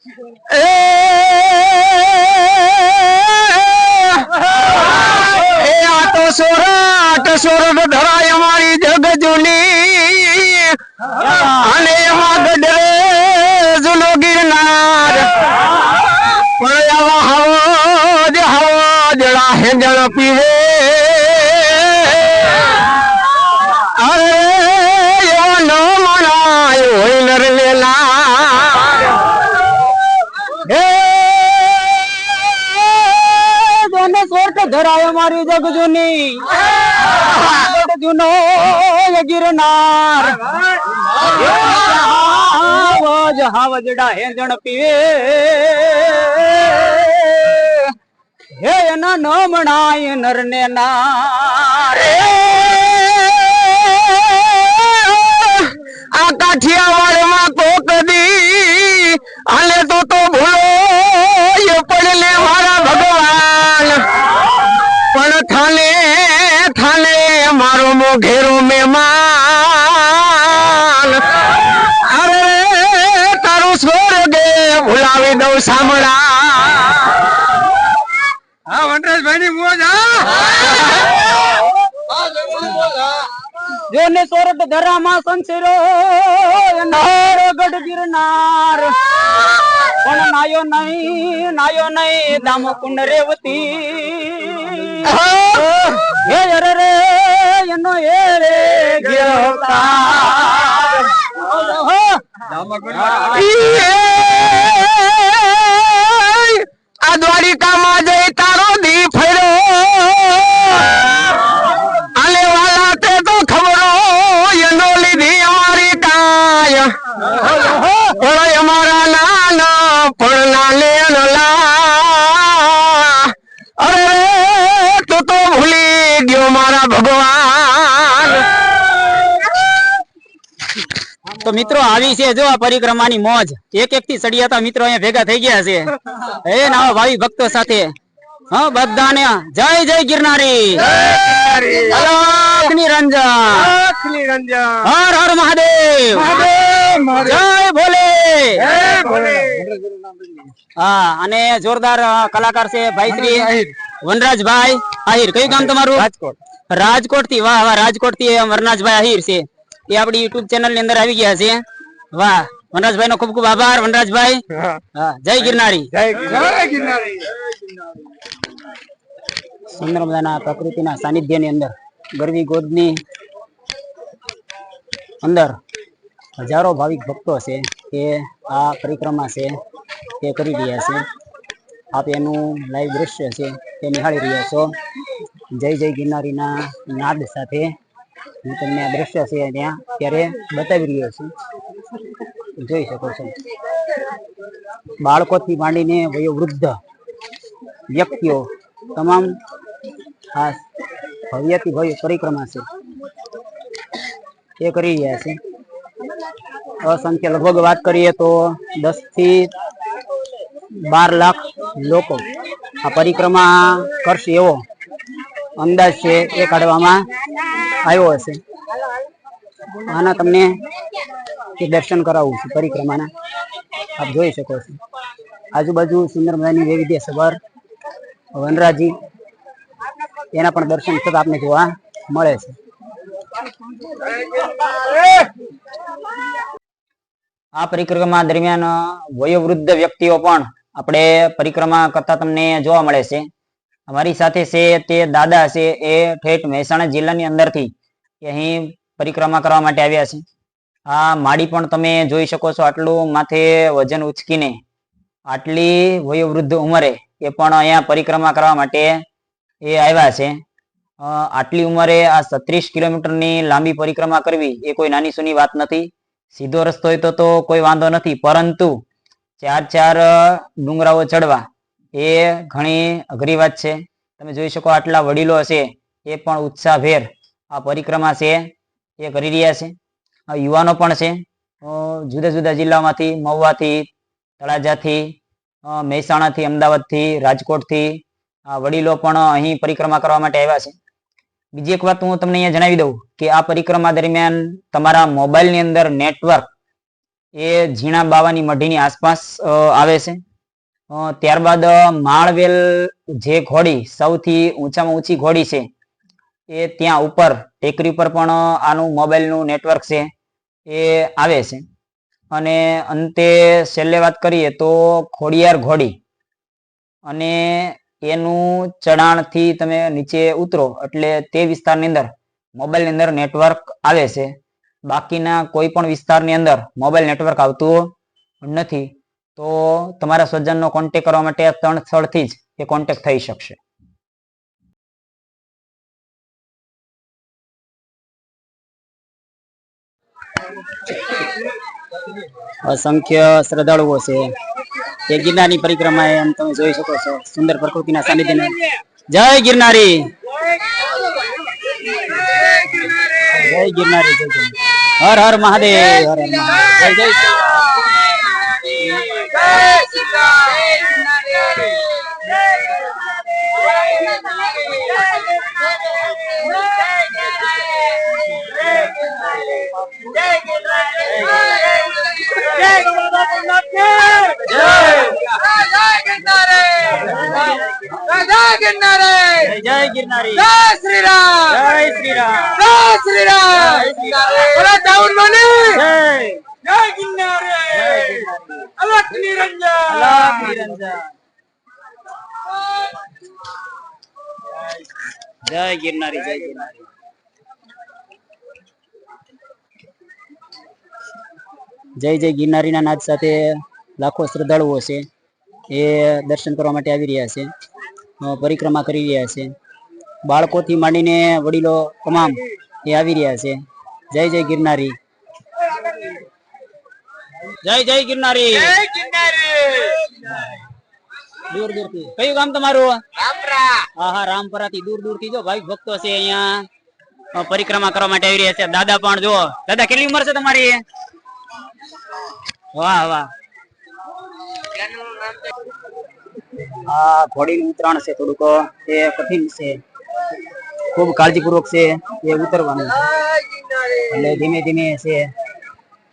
એ આ તો સોરઠ સોરઠ ધરાય અમારી મારી જગ જૂની. જૂનો ગિરનાર હાવજ હાવજડા હેંજણ પીવે. હે એના ન મણાય નર. ને આ કાઠિયાવાડમાં કોક દી હાલે તો તો ભૂલો મારો મોઘેરો મહેમાન. અરે તારું સ્વર્ગે ભૂલાવી દઉં સાંભળા. હા વનરાજભાઈ ની મોજ જોને સોરઠ ધરામાં સંસરો નાર ગઢ ગિરનાર. પણ નાયો નહીં નાયો નહીં દામ કુંડ રેવતી. હે. રે એનો એ રે ગિરફતાર આ દ્વારિકામાં જઈ તારો દી તો મિત્રો આવી છે જો આ પરિક્રમાની મોજ. એક એક થી સડિયાતા મિત્રો અહીંયા ભેગા થઈ ગયા છે. હે નવા ભાવિ ભક્તો સાથે. હા બધાને જય જય ગિરનારી. નિરંજન હર હર મહાદેવ. જય ભોલે. હા અને જોરદાર કલાકાર છે ભાઈ શ્રી વનરાજભાઈ આહિર. કયું ગામ તમારું? રાજકોટ. રાજકોટથી વાહ વાહ રાજકોટથી વરનાજભાઈ આહિર છે. એ આપણી યુટ્યુબ ચેનલની અંદર આવી ગયા છે. વાહ વનરાજભાઈ નો ખૂબ ખૂબ આભાર વનરાજભાઈ. હા. જય ગિરનારી. સુંદર મજાના પ્રકૃતિના સાનિધ્યની અંદર ગરવી ગોદની અંદર હજારો ભાવિક ભક્તો છે એ આ પરિક્રમા છે તે કરી રહ્યા છે. આપ એનું લાઈવ દ્રશ્ય છે તે નિહાળી રહ્યા છો. જય જય ગિરનારીના નાદ સાથે હું તમને આ દ્રશ્ય છે ત્યાં ત્યારે બતાવી રહ્યો છું. જોઈ શકો છો. બાળકોથી માંડીને વયોવૃદ્ધ વ્યક્તિઓ તમામ ખાસ ભવ્યથી ભવ્ય પરિક્રમા છે. એ કરી રહ્યા છે. અસંખ્ય, લગભગ વાત કરીએ તો દસથી બાર લાખ લોકો આ પરિક્રમા કરશે એવો અંદાજ છે એ કાઢવામાં આવ્યો હશે. આના તમને દર્શન કરાવું છું, પરિક્રમાના. આપ જોઈ શકો છો. આજુબાજુ સુંદર મજાની વૈવિધ્ય સભર, વનરાજી, એના પણ દર્શન સતત આપને જોવા મળે છે. આ પરિક્રમા દરમિયાન વયોવૃદ્ધ વ્યક્તિઓ પણ આપણે પરિક્રમા કરતા તમને જોવા મળે છે. અમારી સાથે છે તે દાદા છે એ ઠેઠ મહેસાણા જિલ્લાની અંદરથી અહીં પરિક્રમા કરવા માટે આવ્યા છે. આ માડી પણ તમે જોઈ શકો છો આટલું માથે વજન ઉચકીને આટલી વયોવૃદ્ધ ઉંમરે એ પણ અહીંયા પરિક્રમા કરવા માટે એ આવ્યા છે. આટલી ઉંમરે આ છત્રીસ કિલોમીટરની લાંબી પરિક્રમા કરવી એ કોઈ નાની સૂની વાત નથી. સીધો રસ્તો હોય તો કોઈ વાંધો નથી, પરંતુ ચાર ચાર ડુંગરાઓ ચડવા એ ઘણી અઘરી વાત છે. તમે જોઈ શકો આટલા વડીલો છે એ પણ ઉત્સાહભેર આ પરિક્રમા છે, એ કરી રહ્યા છે. આ યુવાનો પણ છે. જુદા જુદા જિલ્લામાંથી મહુવાથી, તળાજાથી મહેસાણાથી, અમદાવાદથી, રાજકોટથી આ વડીલો પણ અહીં પરિક્રમા કરવા માટે આવ્યા છે. બીજી એક વાત હું તમને અહીંયા જણાવી દઉં કે આ પરિક્રમા દરમિયાન તમારા મોબાઈલની અંદર નેટવર્ક એ ઝીણા બાવાની મઢીની આસપાસ આવે છે. ત્યારબાદ માળવેલ જે ઘોડી સૌથી ઊંચામાં ઊંચી ઘોડી છે, એ ત્યાં ઉપર, ટેકરી પર પણ આનું મોબાઈલનું નેટવર્ક છે, એ આવે છે. અને અંતે છેલ્લે વાત કરીએ તો ખોડિયાર ઘોડી. અને એનું ચઢાણથી તમે નીચે ઉતરો, એટલે તે વિસ્તારની અંદર મોબાઈલની અંદર નેટવર્ક આવે છે. બાકીના કોઈ પણ વિસ્તારની અંદર મોબાઈલ નેટવર્ક આવતું નથી. તો તમારા સ્વજનનો કોન્ટેક કરવા માટે આ ત્રણ સ્થળથી જ એ કોન્ટેક થઈ શકશે. અસંખ્ય શ્રદ્ધાળુઓ છે. એ ગિરનારની પરિક્રમા એમ તમે જોઈ શકો છો. સુંદર પ્રકૃતિના સાનિધ્યને. જય ગિરનારી! જય ગિરનારી, જય. હર હર મહાદેવ, હર હર મહાદેવ. જય જય જય જય ગિરનારી જય શ્રી રામ જય શ્રી રામ જય જય ગિરનારી અલખ નિરંજન જય ગિરનારી જય ગિરનારી. જય જય ગિરનારીના નાદ સાથે લાખો શ્રદ્ધાળુઓ છે. એ દર્શન કરવા માટે આવી રહ્યા છે. પરિક્રમા કરી રહ્યા છે. બાળકોથી માંડીને વડીલો તમામ એ આવી રહ્યા છે. જય જય ગિરનારી. જય જય ગિરનારી. દૂર દૂરથી. કયું ગામ તમારું? હા હા રામપરા થી દૂર દૂરથી જો. ભાઈ ભક્તો છે અહીંયા. પરિક્રમા કરવા માટે આવી રહ્યા છે. દાદા પણ જો દાદા કેટલી ઉંમર છે તમારી? વાહ વાહ. આ ઘોડીનું ઉતરાણ છે થોડુંક. એ કઠિન છે. ખૂબ કાળજીપૂર્વક છે. એ ઉતરવાનું. એટલે ધીમે ધીમે છે.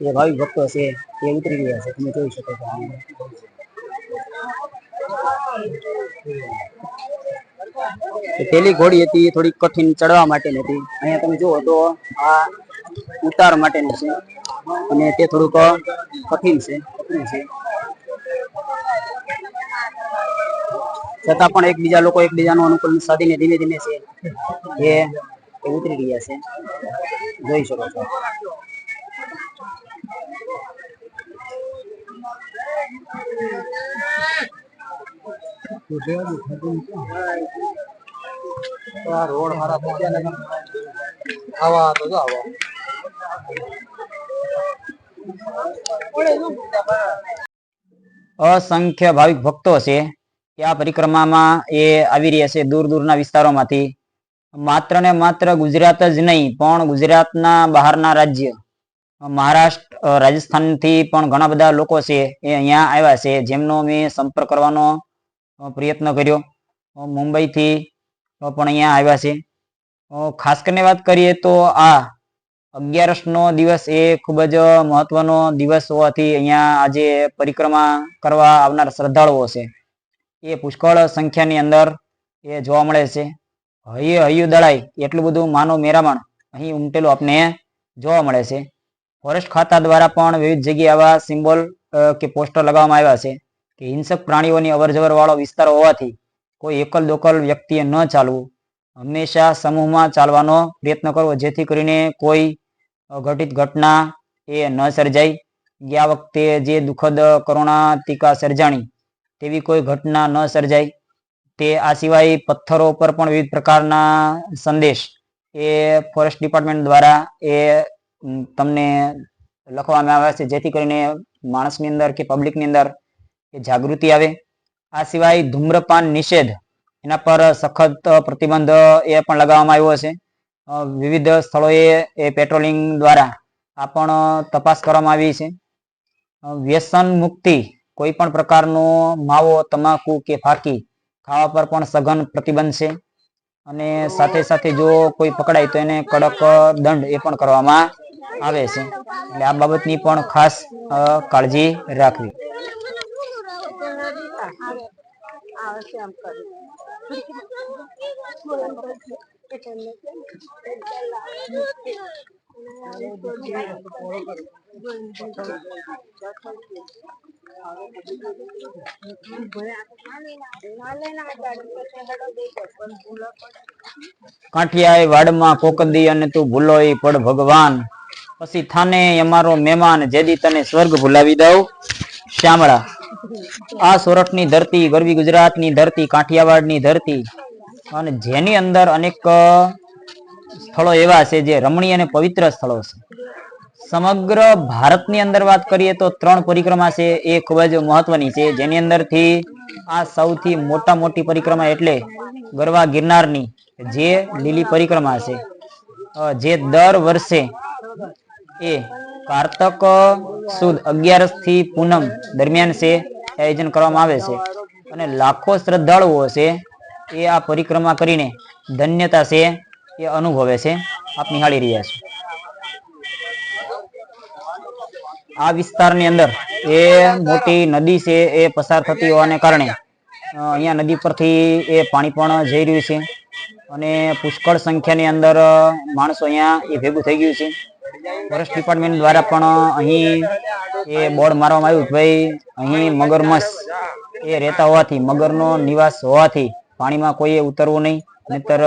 એ ભાવિક ભક્તો છે. એ ઉતરી ગયા છે. તમે જોઈ શકો છો. પેલી ઘોડી હતી, એ થોડી કઠિન ચડવા માટેની હતી. અહીંયા તમે જુઓ તો આ ઉતાર માટેનું છે. અને તે થોડુંક કઠિન છે કઠિન છે. છતાં પણ એકબીજા લોકો એકબીજાનું અનુકૂળ સાધીને ધીમે ધીમે છે. એ ઉતરી ગયા છે. જોઈ શકો છો. અસંખ્ય ભાવિક ભક્તો છે કે આ પરિક્રમામાં એ આવી રહ્યા છે દૂર દૂરના વિસ્તારોમાંથી. માત્ર ને માત્ર ગુજરાત જ નહીં, પણ ગુજરાતના બહારના રાજ્ય. મહારાષ્ટ્ર રાજસ્થાનથી પણ ઘણા બધા લોકો છે એ અહીંયા આવ્યા છે, જેમનો મેં સંપર્ક કરવાનો પ્રયત્ન કર્યો. મુંબઈથી પણ અહીંયા આવ્યા છે. ખાસ કરીને વાત કરીએ તો આ અગિયારસ નો દિવસ એ ખૂબ જ મહત્વનો દિવસ હોવાથી અહીંયા આજે પરિક્રમા કરવા આવનાર શ્રદ્ધાળુઓ છે. એ પુષ્કળ સંખ્યાની અંદર એ જોવા મળે છે. હૈયે હૈયું દળાય એટલું બધું માનો મેરામણ અહીં ઉમટેલું આપને જોવા મળે છે. ફોરેસ્ટ ખાતા દ્વારા પણ વિવિધ જગ્યાએ આવા સિમ્બોલ કે પોસ્ટર લગાવવામાં આવ્યા છે કે હિંસક પ્રાણીઓની અવરજવર વાળો વિસ્તાર હોવાથી કોઈ એકલ દોકલ વ્યક્તિએ ન ચાલવું. હંમેશા સમૂહમાં ચાલવાનો પ્રયત્ન કરવો, જેથી કરીને કોઈ અઘટિત ઘટના એ ન સર્જાય. ગયા વખતે જે દુઃખદ કરુણા ટીકા સર્જાણી, તેવી કોઈ ઘટના ન સર્જાય. તે આ સિવાય પથ્થરો પર પણ વિવિધ પ્રકારના સંદેશ એ ફોરેસ્ટ ડિપાર્ટમેન્ટ દ્વારા એ તમને લખવામાં આવ્યા છે જેથી કરીને માણસની અંદર કે પબ્લિકની અંદર એ જાગૃતિ આવે. આ સિવાય ધૂમ્રપાન નિષેધ, એના પર સખત પ્રતિબંધ એ પણ લગાવવામાં આવ્યો છે. વિવિધ સ્થળોએ એ પેટ્રોલિંગ દ્વારા આ પણ તપાસ કરવામાં આવી છે. વ્યસન મુક્તિ, કોઈ પણ પ્રકારનો માવો, તમાકુ કે ફાકી ખાવા પર પણ સઘન પ્રતિબંધ છે. અને સાથે સાથે જો કોઈ પકડાય તો એને કડક દંડ એ પણ કરવામાં આવે છે. એટલે આ બાબતની પણ ખાસ કાળજી રાખવી. કાંઠિયાએ વાડમાં કોકદી અને તું ભૂલોય પડ ભગવાન. પછી થાને અમારો મહેમાન જેદી તને સ્વર્ગ ભૂલાવી દઉં. શ્યામળા, આ સોરઠની ધરતી, ગરવી ગુજરાતની ધરતી, કાઠિયાવાડની ધરતી અને જેની અંદર અનેક સ્થળો એવા છે જે રમણીય અને પવિત્ર સ્થળો છે. સમગ્ર ભારતની અંદર વાત કરીએ તો ત્રણ પરિક્રમા છે. એ ખૂબ જ મહત્વની છે. જેની અંદરથી આ સૌથી મોટા મોટી પરિક્રમા એટલે ગરવા ગિરનારની જે લીલી પરિક્રમા છે. જે દર વર્ષે એ કારતક સુદ અગિયારસથી પૂનમ દરમિયાન છે આયોજન કરવામાં આવે છે. અને લાખો શ્રદ્ધાળુઓ છે, એ આ પરિક્રમા કરીને ધન્યતા છે, એ અનુભવે છે. આપ નિહાળી રહ્યા છો. આ વિસ્તારની અંદર એ મોટી નદી છે, એ પસાર થતી હોવાને કારણે અહીંયા નદી પરથી એ પાણી પણ જઈ રહ્યું છે. અને પુષ્કળ સંખ્યાની અંદર માણસો અહીંયા એ ભેગું થઈ ગયું છે. ફોરેસ્ટ ડિપાર્ટમેન્ટ દ્વારા પણ અહીં એ બોર્ડ મારવામાં આવ્યું ભાઈ, અહીં મગરમસ એ રહેતા હોવાથી, મગરનો નિવાસ હોવાથી પાણીમાં કોઈએ ઉતરવું નહીં, નહીતર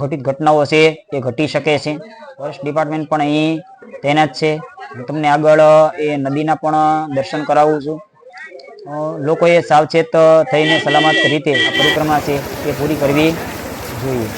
ઘટિત ઘટનાઓ છે એ ઘટી શકે છે. ફોરેસ્ટ ડિપાર્ટમેન્ટ પણ અહીં તૈનાત છે. હું તમને આગળ એ નદીના પણ દર્શન કરાવું છું. લોકોએ સાવચેત થઈને સલામત રીતે આ પરિક્રમા છે એ પૂરી કરવી જોઈએ.